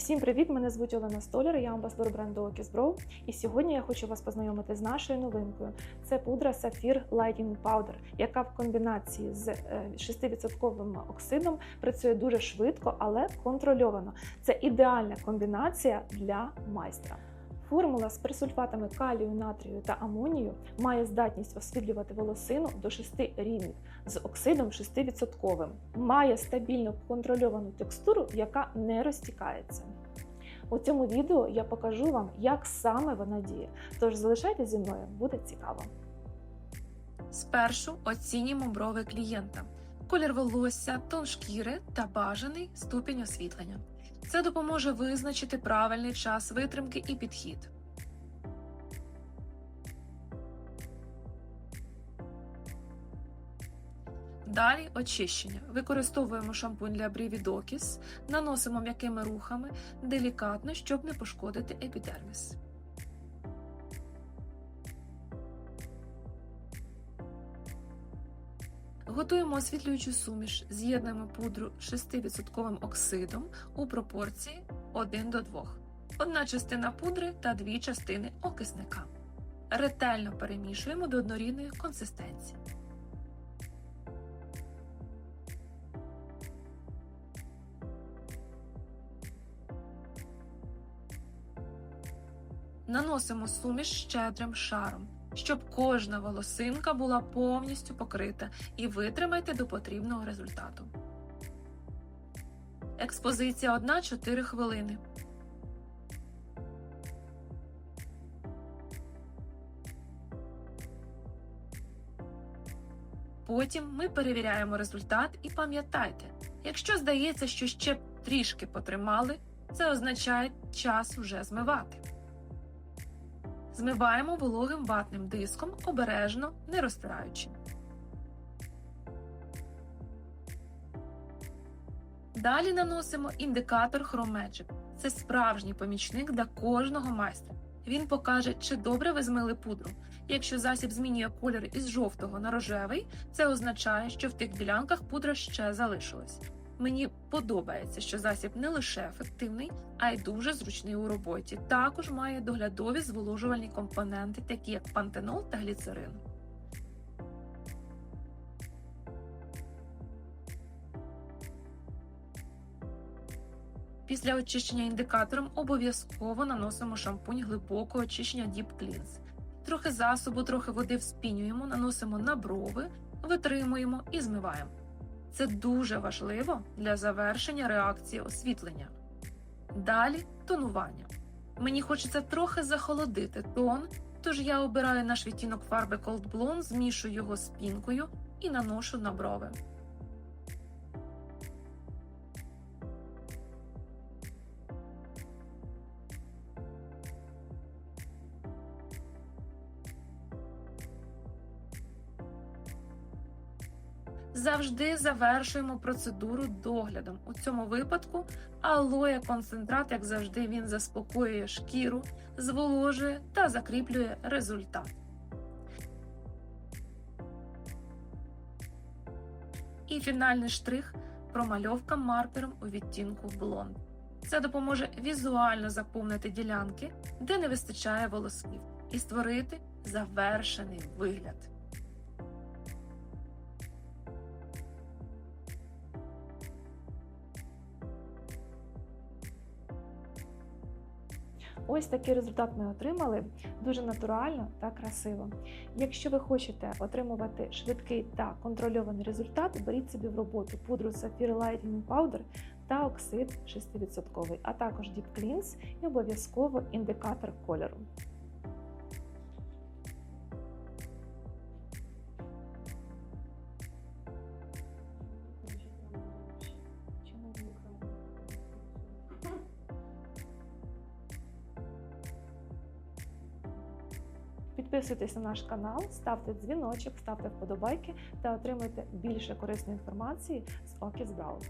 Всім привіт! Мене звуть Олена Столяр, я амбасадор бренду Okis І сьогодні я хочу вас познайомити з нашою новинкою. Це пудра Сафір Lighting Powder, яка в комбінації з е, 6% оксидом працює дуже швидко, але контрольовано. Це ідеальна комбінація для майстра. Формула з присульфатами калію, натрію та амонію має здатність освітлювати волосину до 6 рівнів з оксидом 6%. Має стабільно контрольовану текстуру, яка не розтікається. У цьому відео я покажу вам, як саме вона діє. Тож залишайтеся зі мною, буде цікаво. Спершу оцінюємо брови клієнта, колір волосся, тон шкіри та бажаний ступінь освітлення. Це допоможе визначити правильний час витримки і підхід. Далі очищення. Використовуємо шампунь для бріві Докіс, наносимо м'якими рухами, делікатно, щоб не пошкодити епідерміс. Готуємо освітлюючу суміш, з'єднуємо пудру 6% оксидом у пропорції 1 до 2. Одна частина пудри та дві частини окисника. Ретельно перемішуємо до однорідної консистенції. Наносимо суміш щедрим шаром, щоб кожна волосинка була повністю покрита і витримайте до потрібного результату. Експозиція 1-4 хвилини. Потім ми перевіряємо результат і пам'ятайте, якщо здається, що ще трішки потримали, це означає час уже змивати. Змиваємо вологим ватним диском, обережно, не розтираючи. Далі наносимо індикатор Chrome Magic. Це справжній помічник для кожного майстра. Він покаже, чи добре ви змили пудру. Якщо засіб змінює колір із жовтого на рожевий, це означає, що в тих ділянках пудра ще залишилась. Мені подобається, що засіб не лише ефективний, а й дуже зручний у роботі. Також має доглядові зволожувальні компоненти, такі як пантенол та гліцерин. Після очищення індикатором обов'язково наносимо шампунь глибокого очищення Deep Cleanse. Трохи засобу, трохи води вспінюємо, наносимо на брови, витримуємо і змиваємо. Це дуже важливо для завершення реакції освітлення. Далі тонування. Мені хочеться трохи захолодити тон, тож я обираю наш відтінок фарби Cold Blonde, змішую його з пінкою і наношу на брови. Завжди завершуємо процедуру доглядом. У цьому випадку алоє концентрат, як завжди, він заспокоює шкіру, зволожує та закріплює результат. І фінальний штрих промальовка маркером у відтінку блонд. Це допоможе візуально заповнити ділянки, де не вистачає волосків, і створити завершений вигляд. Ось такий результат ми отримали дуже натурально та красиво. Якщо ви хочете отримувати швидкий та контрольований результат, беріть собі в роботу пудру Sapphire Lightning Powder та оксид 6%, а також Deep Cleanse і обов'язково індикатор кольору. Підписуйтесь на наш канал, ставте дзвіночок, ставте вподобайки та отримуйте більше корисної інформації з Окіс Браун.